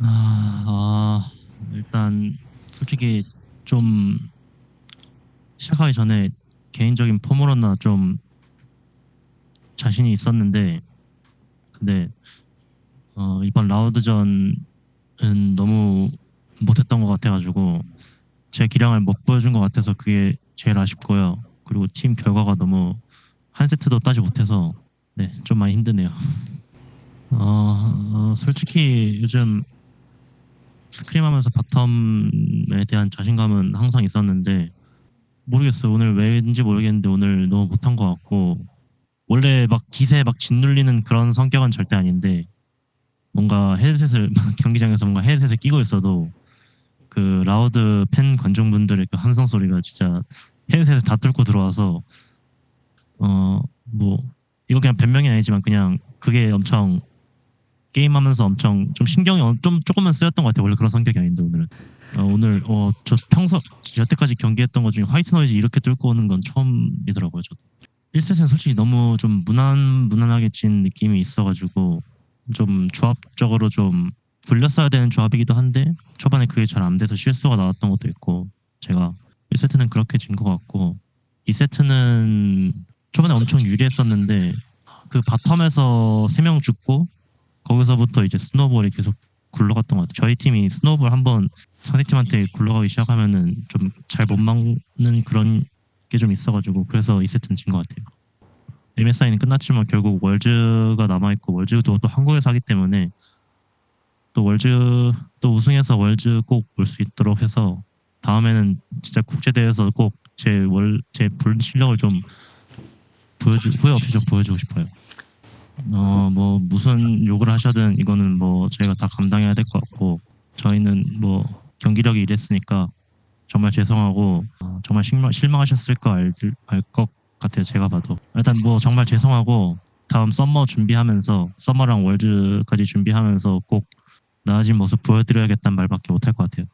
아, 아, 일단 솔직히 좀 시작하기 전에 개인적인 폼으로나 좀 자신이 있었는데 근데 어, 이번 라우드전은 너무 못했던 것 같아가지고 제 기량을 못 보여준 것 같아서 그게 제일 아쉽고요. 그리고 팀 결과가 너무 한 세트도 따지 못해서 네, 좀 많이 힘드네요. 어, 어, 솔직히 요즘 스크림하면서 바텀에 대한 자신감은 항상 있었는데 모르겠어요. 오늘 왜인지 모르겠는데 오늘 너무 못한 것 같고 원래 막 기세에 막 짓눌리는 그런 성격은 절대 아닌데 뭔가 헤드셋을 경기장에서 뭔가 헤드셋을 끼고 있어도 그 라우드 팬 관중분들의 그 함성 소리가 진짜 헤드셋을 다 뚫고 들어와서 어 뭐 이거 그냥 변명이 아니지만 그냥 그게 엄청 게임하면서 엄청 좀 신경이 어- 좀 조금은 쓰였던 것 같아요. 원래 그런 성격이 아닌데 오늘은 어, 오늘 어 저 평소 여태까지 경기했던 것 중에 화이트 노이즈 이렇게 뚫고 오는 건 처음이더라고요. 저도 1세트는 솔직히 너무 좀 무난 무난하게 진 느낌이 있어가지고 좀 조합적으로 좀 굴렸어야 되는 조합이기도 한데 초반에 그게 잘 안 돼서 실수가 나왔던 것도 있고 제가 1세트는 그렇게 진 것 같고 2세트는 초반에 엄청 유리했었는데 그 바텀에서 3명 죽고 거기서부터 이제 스노볼이 계속 굴러갔던 것 같아요. 저희 팀이 스노볼 한번 상대팀한테 굴러가기 시작하면은 좀 잘 못 막는 그런 게 좀 있어가지고 그래서 2세트는 진 것 같아요. MSI는 끝났지만 결국 월즈가 남아있고 월즈도 또 한국에서 하기 때문에 또 월즈 또 우승해서 월즈 꼭 올 수 있도록 해서 다음에는 진짜 국제대회에서 꼭 제 월제볼 실력을 좀 보여주 후회 없이 좀 보여주고 싶어요. 어 뭐 무슨 욕을 하셔든 이거는 뭐 저희가 다 감당해야 될 것 같고 저희는 뭐 경기력이 이랬으니까 정말 죄송하고 어, 정말 실망, 실망하셨을 거알것 같아요 제가 봐도 일단 뭐 정말 죄송하고 다음 썸머 준비하면서 썸머랑 월즈까지 준비하면서 꼭 나아진 모습 보여드려야겠다는 말밖에 못할 것 같아요.